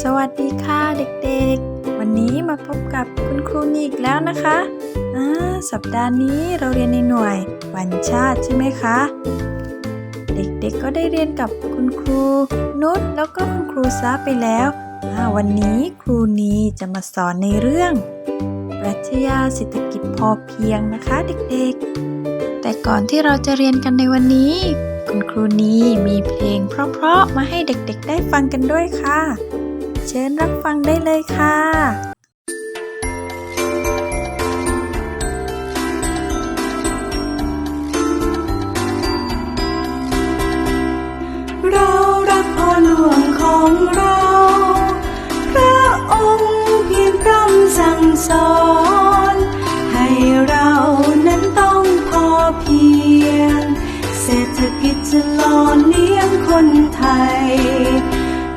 สวัสดีค่ะเด็กๆ วันนี้มาพบกับคุณครูนีอีกแล้วนะคะอ่าสัปดาห์นี้เราเรียนในหน่วย วันชาติใช่ไหมคะ เด็กๆก็ได้เรียนกับคุณครูนุชแล้วก็คุณครูซาไปแล้วอ่าวันนี้ครูนีจะมาสอนในเรื่อง ปรัชญาเศรษฐกิจพอเพียงนะคะเด็กๆ แต่ก่อนที่เราจะเรียนกันในวันนี้ คุณครูนีมีเพลงเพราะๆมาให้เด็กๆได้ฟังกันด้วยค่ะ เชิญรับฟังได้เลยค่ะเรารักพ่อหลวงของเราพระองค์เพียรพร่ำสั่งสอน ให้เรานั้นต้องพอเพียง เศรษฐกิจจะหล่อเลี้ยงคนไทย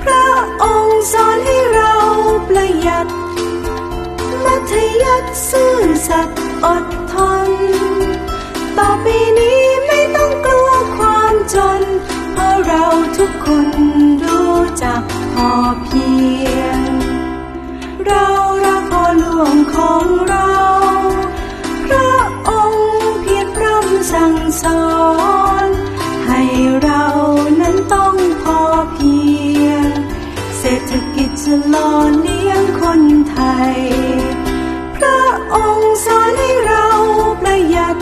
พระองค์สอนให้เราประหยัด มัธยัติซื่อสัตย์อดทน ฐกิจะหล่อเลี้ยงคนไทย พระองค์สอนให้เราประหยัด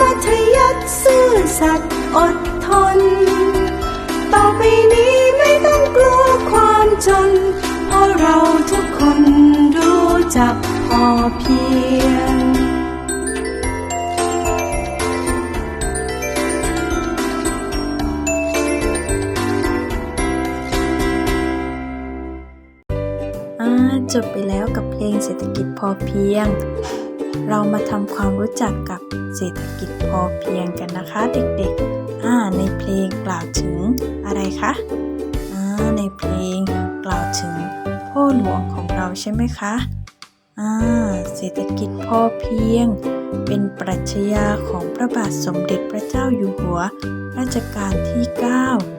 มัธยัติซื่อสัตย์อดทน ต่อไปนี้ไม่ต้องกลัวความจน เพราะเราทุกคนรู้จักพอเพียง จบไปแล้วกับเพลงเศรษฐกิจพอเพียง เรามาทำความรู้จักกับเศรษฐกิจพอเพียงกันนะคะเด็กๆอ่าในเพลงกล่าวถึงอะไรคะอ่าในเพลงกล่าวถึงพ่อหลวงของเราใช่ไหมคะอ่าเศรษฐกิจพอเพียง เป็นปรัชญาของพระบาทสมเด็จพระเจ้าอยู่หัว รัชกาลที่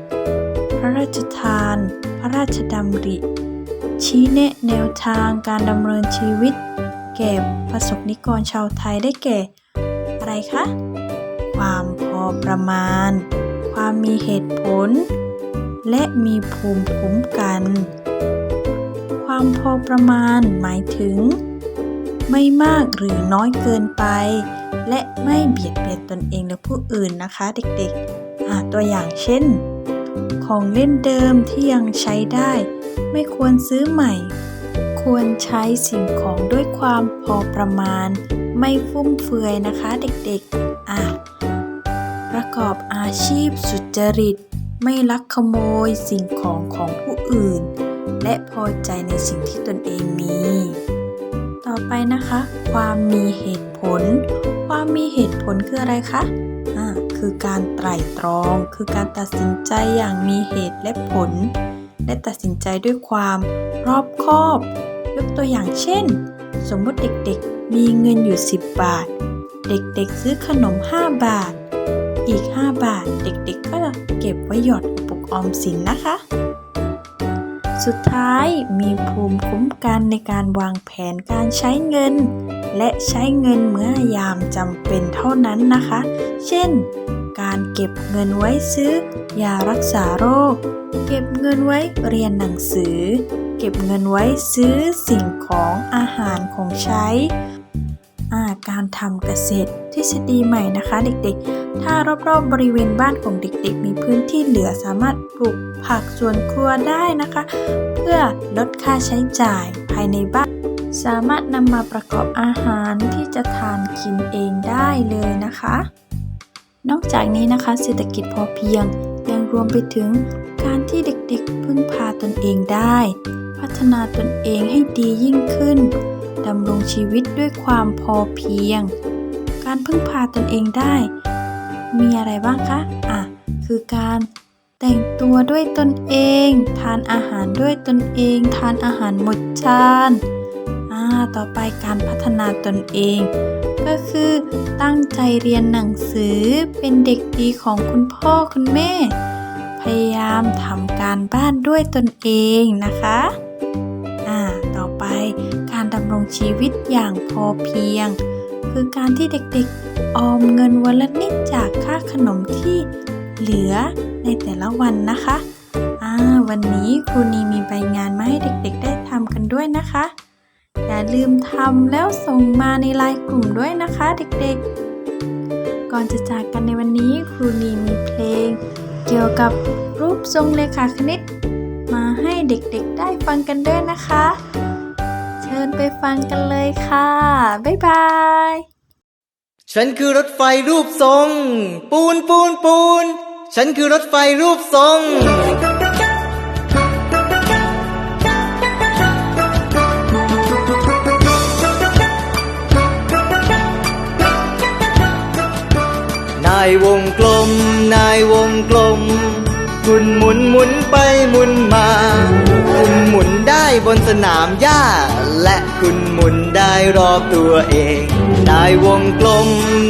9 พระราชทาน พระราชดำริ ชี้แนะแนวทางการดำเนินชีวิต แก่ประสบนิกรชาวไทยได้แก่ อะไรคะ ความพอประมาณ ความมีเหตุผล และมีภูมิคุ้มกัน ความพอประมาณหมายถึง ไม่มากหรือน้อยเกินไป และไม่เบียดเบียนตนเองและผู้อื่นนะคะ เด็กๆตัวอย่างเช่น ของเล่นเดิมที่ยังใช้ได้ ไม่ควรซื้อใหม่ ควรใช้สิ่งของด้วยความพอประมาณ ไม่ฟุ่มเฟือยนะคะเด็กๆ อะ ประกอบอาชีพสุจริต ไม่ลักขโมยสิ่งของของผู้อื่น และพอใจในสิ่งที่ตนเองมี ต่อไปนะคะ ความมีเหตุผล ความมีเหตุผลคืออะไรคะอ่าคือการไตร่ตรอง คือการตัดสินใจอย่างมีเหตุและผล และตัดสินใจด้วยความรอบคอบ ยกตัวอย่างเช่น สมมติเด็กๆ มีเงินอยู่ 10 บาท เด็กๆ ซื้อขนม 5 บาท อีก 5 บาท เด็กๆ ก็เก็บไว้หยอดปุกออมสินนะคะ สุดท้ายมีภูมิคุ้มกันในการวางแผนการใช้เงิน และใช้เงินเมื่อยามจำเป็นเท่านั้นนะคะ เช่น การเก็บเงินไว้ซื้อยารักษาโรค เก็บเงินไว้เรียนหนังสือ เก็บเงินไว้ซื้อสิ่งของอาหารของใช้ การทำเกษตรทฤษฎีใหม่นะคะ เด็กๆ ถ้ารอบๆบบริเวณบ้านของเด็กๆ มีพื้นที่เหลือสามารถปลูกผักสวนครัวได้นะคะ เพื่อลดค่าใช้จ่ายภายในบ้าน สามารถนำมาประกอบอาหารที่จะทานกินเองได้เลยนะคะ นอกจากนี้นะคะ เศรษฐกิจพอเพียงยังรวมไปถึงการที่เด็กๆพึ่งพาตนเองได้ พัฒนาตนเองให้ดียิ่งขึ้น ดำรงชีวิตด้วยความพอเพียง การพึ่งพาตนเองได้ มีอะไรบ้างคะ อะ คือการแต่งตัวด้วยตนเอง ทานอาหารด้วยตนเอง ทานอาหารหมดจานอ่าต่อไปการพัฒนาตนเอง ก็คือตั้งใจเรียนหนังสือเป็นเด็กดีของคุณพ่อคุณแม่ พยายามทำการบ้านด้วยตนเองนะคะำรงชีวิตอย่างพอเพียง คือการที่เด็กๆออมเงินวันละนิดจากค่าขนมที่เหลือในแต่ละวันนะคะอ่าวันนี้ครูนีมีใบงานมาให้เด็กๆ ได้ทำกันด้วยนะคะ อย่าลืมทำแล้วส่งมาในไลน์กลุ่มด้วยนะคะเด็กๆ ก่อนจะจากกันในวันนี้ครูนีมีเพลง เกี่ยวกับรูปทรงเลขาคณิต มาให้เด็กๆ ได้ฟังกันด้วยนะคะ ชิญไปฟังกันเลยค่ะ บ๊ายบาย ฉันคือรถไฟรูปทรง ปูนปูนปูน ฉันคือรถไฟรูปทรงนายวงกลม นายวงกลม คุณหมุนหมุนไปหมุนมา คุณหมุนได้บนสนามหญ้า และคุณหมุนได้รอบตัวเองนายวงกลม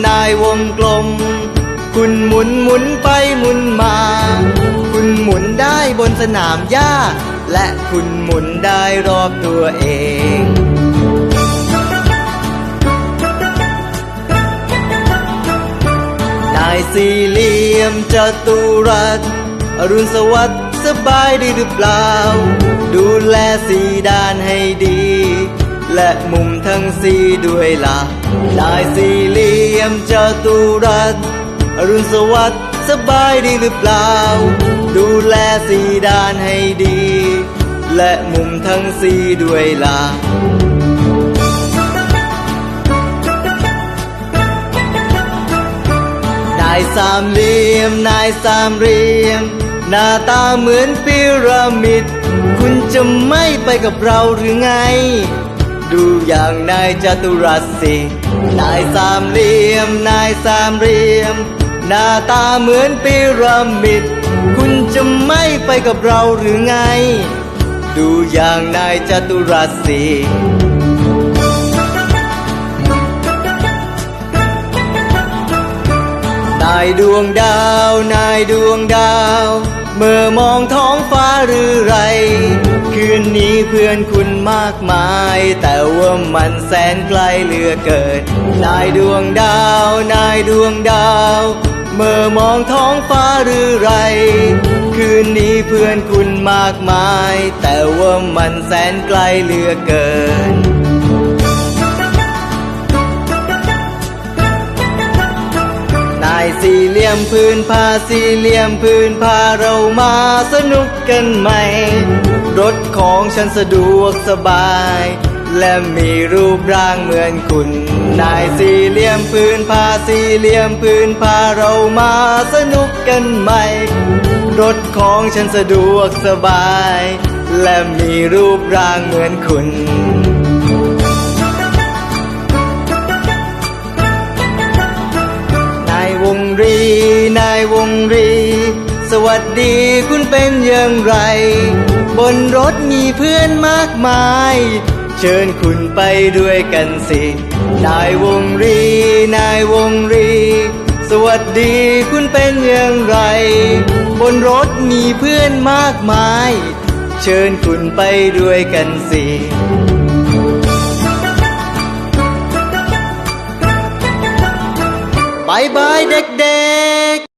นายวงกลม คุณหมุนหมุนไปหมุนมา คุณหมุนได้บนสนามหญ้า และคุณหมุนได้รอบตัวเองนายสี่เหลี่ยมจัตุรัส อรุณสวัสดิ์สบายดีหรือเปล่า ดูแลสีด้านให้ดี และมุมทั้งสี่ด้วยล่ะนายสี่เหลี่ยมจตุรัสอรุณสวัสดิ์สบายดีหรือเปล่า ดูแลสีด้านให้ดี และมุมทั้งสี่ด้วยล่ะนายสามเหลี่ยมนายสามเหลี่ยม หน้าตาเหมือนพีระมิด คุณจะไม่ไปกับเราหรือไง ดูอย่างนายจตุรัสสิ นายสามเหลี่ยม นายสามเหลี่ยม หน้าตาเหมือนพีระมิด คุณจะไม่ไปกับเราหรือไง ดูอย่างนายจตุรัสสินายดวงดาว นายดวงดาว เมื่อมองท้องฟ้าหรือไร คืนนี้เพื่อนคุณมากมาย แต่ว่ามันแสนไกลเหลือเกิน นายดวงดาว นายดวงดาว เมื่อมองท้องฟ้าหรือไร คืนนี้เพื่อนคุณมากมาย แต่ว่ามันแสนไกลเหลือเกิน สี่เหลี่ยมพื้นผ้าสี่เหลี่ยมพื้นผ้าเรามาสนุกกันไหม รถของฉันสะดวกสบาย และมีรูปร่างเหมือนคุณ นายสี่เหลี่ยมพื้นผ้าสี่เหลี่ยมพื้นผ้าเรามาสนุกกันไหม รถของฉันสะดวกสบาย และมีรูปร่างเหมือนคุณ รี นายวงรี สวัสดีคุณเป็นอย่างไร บนรถมีเพื่อนมากมาย เชิญคุณไปด้วยกันสิ นายวงรี นายวงรี สวัสดีคุณเป็นอย่างไร บนรถมีเพื่อนมากมาย เชิญคุณไปด้วยกันสิ บายบายเด็กๆ